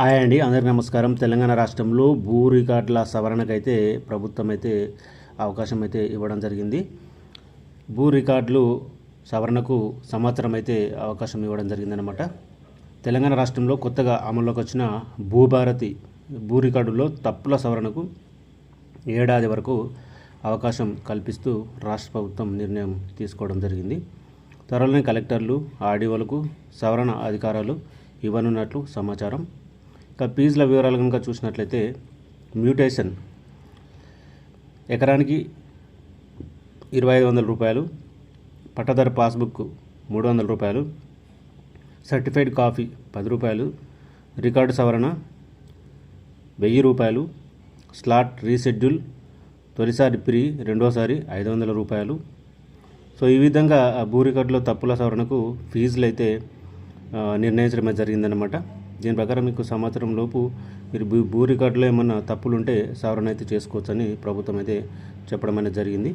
Hi అండి అందరికీ నమస్కారం. తెలంగాణ రాష్ట్రంలో భూ రికార్డుల సవరణకైతే ప్రభుత్వం అయితే అవకాశం అయితే ఇవ్వడం జరిగింది. భూ రికార్డులు సవరణకు సంవత్సరం అయితే అవకాశం ఇవ్వడం జరిగిందనమాట తెలంగాణ రాష్ట్రంలో కొత్తగా అమల్లోకి వచ్చిన భూభారతి భూ రికార్డుల్లో తప్పుల సవరణకు ఏడాది వరకు అవకాశం కల్పిస్తూ రాష్ట్ర ప్రభుత్వం నిర్ణయం తీసుకోవడం జరిగింది. త్వరలోనే కలెక్టర్లు ఆర్డీఓలకు సవరణ అధికారాలు ఇవ్వనున్నట్లు సమాచారం. ఇక ఫీజుల వివరాలు కనుక చూసినట్లయితే మ్యూటేషన్ ఎకరానికి ఇరవై ఐదు వందల రూపాయలు పట్టదారు పాస్బుక్ మూడు వందల రూపాయలు సర్టిఫైడ్ కాఫీ పది రూపాయలు రికార్డు సవరణ వెయ్యి రూపాయలు స్లాట్ రీషెడ్యూల్ తొలిసారి ప్రీ రెండోసారి ఐదు వందల రూపాయలు. సో ఈ విధంగా ఆ భూ రికార్డులో తప్పుల సవరణకు ఫీజులు అయితే నిర్ణయించడమే జరిగిందనమాట దీని ప్రకారం మీకు సంవత్సరం లోపు మీరు భూ భూ రికార్డులో ఏమన్నా తప్పులు ఉంటే సవరణ అయితే చేసుకోవచ్చని ప్రభుత్వం అయితే చెప్పడం అనేది జరిగింది.